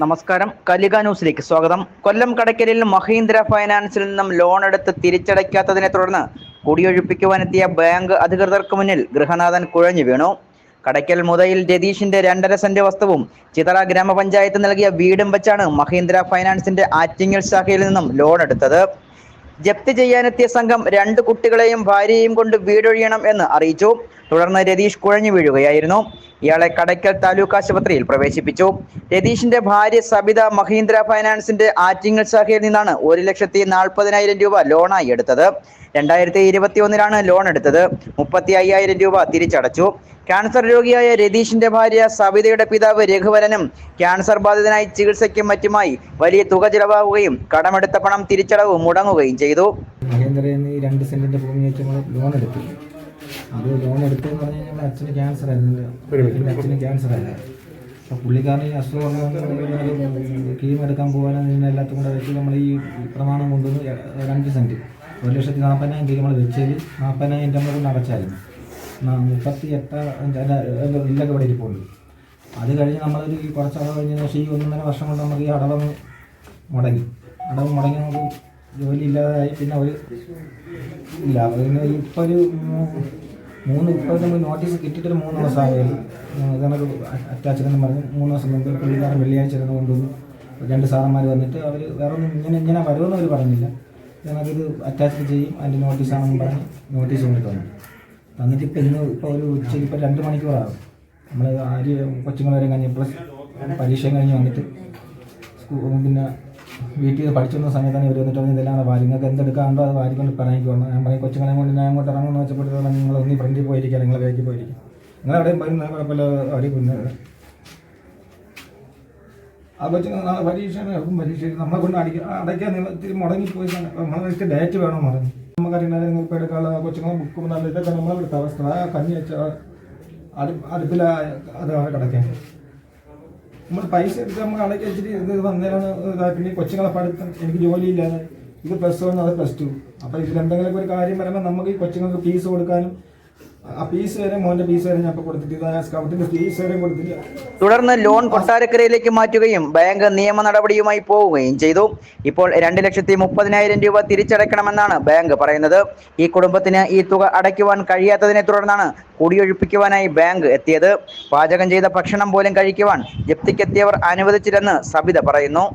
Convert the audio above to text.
നമസ്കാരം. കലിക ന്യൂസിലേക്ക് സ്വാഗതം. കൊല്ലം കടയ്ക്കലിൽ മഹീന്ദ്ര ഫൈനാൻസിൽ നിന്നും ലോൺ എടുത്ത് തിരിച്ചടയ്ക്കാത്തതിനെ തുടർന്ന് കുടിയൊഴിപ്പിക്കുവാനെത്തിയ ബാങ്ക് അധികൃതർക്ക് മുന്നിൽ ഗൃഹനാഥൻ കുഴഞ്ഞു വീണു. കടയ്ക്കൽ മുതയിൽ രതീഷിന്റെ രണ്ടര സെന്റ് വസ്തുവും ചിതറ ഗ്രാമപഞ്ചായത്ത് നൽകിയ വീടും വെച്ചാണ് മഹീന്ദ്ര ഫൈനാൻസിന്റെ ആറ്റിങ്ങൽ ശാഖയിൽ നിന്നും ലോൺ എടുത്തത്. ജപ്തി ചെയ്യാനെത്തിയ സംഘം രണ്ട് കുട്ടികളെയും ഭാര്യയെയും കൊണ്ട് വീടൊഴിയണം എന്ന് അറിയിച്ചു. തുടർന്ന് രതീഷ് കുഴഞ്ഞു വീഴുകയായിരുന്നു. ഇയാളെ കടയ്ക്കൽ താലൂക്ക് ആശുപത്രിയിൽ പ്രവേശിപ്പിച്ചു. രതീഷിന്റെ ഭാര്യ സബിത മഹീന്ദ്ര ഫൈനാൻസിന്റെ ആറ്റിങ്ങൽ ശാഖയിൽ നിന്നാണ് ഒരു ലക്ഷത്തി നാൽപ്പതിനായിരം രൂപ ലോണായി എടുത്തത്. രണ്ടായിരത്തി ഇരുപത്തി ഒന്നിലാണ് ലോൺ എടുത്തത്. മുപ്പത്തി അയ്യായിരം രൂപ തിരിച്ചടച്ചു. ക്യാൻസർ രോഗിയായ രതീഷിന്റെ ഭാര്യ സബിതയുടെ പിതാവ് രഘുവരനും ക്യാൻസർ ബാധിതനായി ചികിത്സയ്ക്കും മറ്റുമായി വലിയ തുക ചിലവാകുകയും കടമെടുത്ത പണം തിരിച്ചടവ് മുടങ്ങുകയും ചെയ്തു. മഹേന്ദ്രൻ രണ്ട് സെന്റിന്റെ ഭൂമി ലോൺ എടുത്തു. അത് ലോൺ എടുത്തെന്ന് പറഞ്ഞു കഴിഞ്ഞാൽ അച്ഛന് ക്യാൻസർ ആയിരുന്നു അച്ഛന് ക്യാൻസർ ആയിരുന്നു അപ്പോൾ പുള്ളിക്കാരൻ ഈ അസുഖം കീം എടുക്കാൻ പോകാനും എല്ലാത്തും കൂടെ വെച്ച് നമ്മൾ ഈ പ്രമാണം കൊണ്ടുവന്ന് രണ്ട് സെന്റ് ഒരു ലക്ഷത്തി നാൽപ്പതിനായിരം രൂപ നമ്മൾ വെച്ചതിൽ നാൽപ്പതിനായിരം രൂപ നമ്മൾ കൊണ്ട് അടച്ചായിരുന്നു മുപ്പത്തി എട്ട് ഇല്ലൊക്കെ ഇവിടെ ഇരിപ്പുണ്ട്. അത് കഴിഞ്ഞ് നമ്മളൊരു ഈ കുറച്ച് അടവ് കഴിഞ്ഞ ശേഷം ഈ ഒന്നര വർഷം കൊണ്ട് നമുക്ക് ഈ അടവ് മുടങ്ങി. അടവ് മുടങ്ങി നമുക്ക് ജോലി ഇല്ലാതായി. പിന്നെ ഒരു ഇല്ല പിന്നെ ഇപ്പോൾ ഒരു മൂന്ന് ഇപ്പോൾ നമ്മൾ നോട്ടീസ് കിട്ടിയിട്ടൊരു മൂന്ന് ദിവസം ആയാലും ഇതൊക്കെ അറ്റാച്ച് എന്ന് പറഞ്ഞ് മൂന്ന് ദിവസം മുമ്പ് പുള്ളിക്കാരൻ വെള്ളിയാഴ്ച ഇരുന്ന് കൊണ്ടുവന്നു. രണ്ട് സാറന്മാർ വന്നിട്ട് അവർ വേറൊന്നും ഇങ്ങനെ ഇങ്ങനെ വരുമെന്ന് അവർ പറഞ്ഞില്ല. ഞങ്ങൾക്കിത് അറ്റാച്ച് ചെയ്യും അതിന്റെ നോട്ടീസാണെന്ന് പറഞ്ഞ് നോട്ടീസ് കൊണ്ടിട്ട് വന്നു തന്നിട്ട് ഇപ്പം ഇന്ന് ഇപ്പോൾ ഒരു ഉച്ചയ്ക്ക് ഇപ്പോൾ രണ്ട് മണിക്കൂറാകും. നമ്മൾ ആര് കൊച്ചുങ്ങളവരെ കഴിഞ്ഞ് പ്ലസ് പരീക്ഷയും കഴിഞ്ഞ് വന്നിട്ട് സ്കൂ പിന്നെ വീട്ടിൽ നിന്ന് പഠിച്ചിരുന്ന സമയത്താണ് ഇവർ വന്നിട്ട് ഇതെല്ലാം നിങ്ങൾക്ക് എന്തെടുക്കാണ്ടോ അത് വാരിക്കൊണ്ട് പറയാനിക്ക് വന്നു ഞാൻ പറയും കൊച്ചുങ്ങളെ കൊണ്ട് ഞാൻ അങ്ങോട്ട് ഇറങ്ങുമെന്ന് വെച്ചപ്പോഴത്തേക്കും നിങ്ങൾ ഒന്നി ഫ്രണ്ടിൽ പോയിരിക്കുക നിങ്ങൾ ബാക്കിൽ പോയിരിക്കും നിങ്ങൾ എവിടെയും പറയുന്ന കുഴപ്പമില്ല. അവർ പിന്നെ ആ കൊച്ചുങ്ങൾ നാളെ പരീക്ഷ നടക്കും പരീക്ഷ നമ്മളെ കൊണ്ട് അടിക്കുക അടയ്ക്കാൻ നിങ്ങൾ ഇത്തിരി മുടങ്ങിപ്പോയി നമ്മളെ ഡേറ്റ് വേണം പറഞ്ഞു. നമുക്കറിയാം നിങ്ങൾ ഇപ്പോൾ എടുക്കാനുള്ള കൊച്ചുങ്ങളെ ബുക്കും നല്ല ഇതൊക്കെ നമ്മളെടുത്ത അവസ്ഥ. കഞ്ഞി വെച്ച അടു അടുപ്പിൽ അത് കിടക്കാൻ നമ്മൾ പൈസ എടുത്ത് നമുക്ക് അടയ്ക്ക് വെച്ചിട്ട് ഇത് വന്നേരാണ് പിന്നെ കൊച്ചുങ്ങളെ പഠിത്തം എനിക്ക് ജോലിയില്ലാതെ. ഇത് പ്ലസ് വൺ അത് പ്ലസ് ടു അപ്പോൾ ഇതിലെന്തെങ്കിലും ഒരു കാര്യം പറയുമ്പോൾ നമുക്ക് ഈ കൊച്ചുങ്ങൾക്ക് ഫീസ് കൊടുക്കാനും തുടർന്ന് ലോൺ കൊട്ടാരക്കരയിലേക്ക് മാറ്റുകയും ബാങ്ക് നിയമ നടപടിയുമായി പോവുകയും ചെയ്തു. ഇപ്പോൾ രണ്ട് ലക്ഷത്തി മുപ്പതിനായിരം രൂപ തിരിച്ചടയ്ക്കണമെന്നാണ് ബാങ്ക് പറയുന്നത്. ഈ കുടുംബത്തിന് ഈ തുക അടയ്ക്കുവാൻ കഴിയാത്തതിനെ തുടർന്നാണ് കുടിയൊഴിപ്പിക്കുവാനായി ബാങ്ക് എത്തിയത്. പാചകം ചെയ്ത ഭക്ഷണം പോലും കഴിക്കുവാൻ ജപ്തിക്കെത്തിയവർ അനുവദിച്ചില്ലെന്ന് സബിത പറയുന്നു.